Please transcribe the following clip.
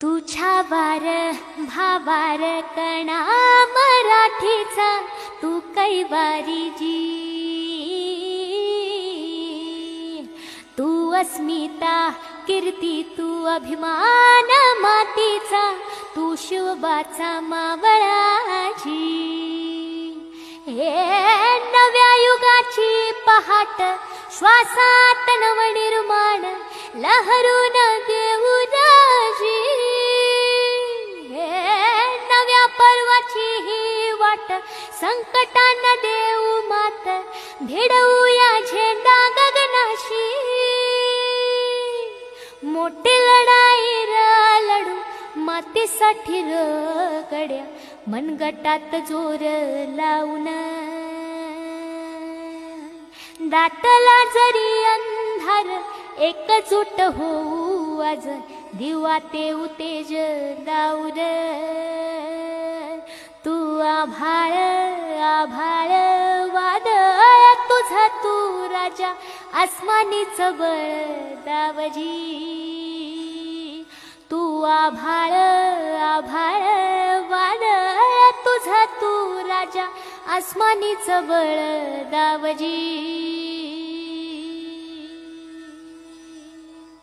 तुझ्या वार भावार कणा मराठीचा तू कैवारी जी तू अस्मिता कीर्ती तू अभिमान मातीचा तू शिवबाचा मावळाजी हे नव्या युगाची पहाट श्वासात नवनिर्माण लहरू संकटान देऊ मात भिडवूया झेंडा गगनाशी. मोठी लढाई र लढू मातीसाठी र गड्या मनगटात जोर लावून. दाटला जरी अंधार एकजूट होऊ आज दिवा ते उतेज दाऊर तू आभाळ आभाळ माझ्या आसमानीच बळ दावजी. तू आभाळ आभाळ वादळ तुझा तू राजा आसमानीच बळ दावजी.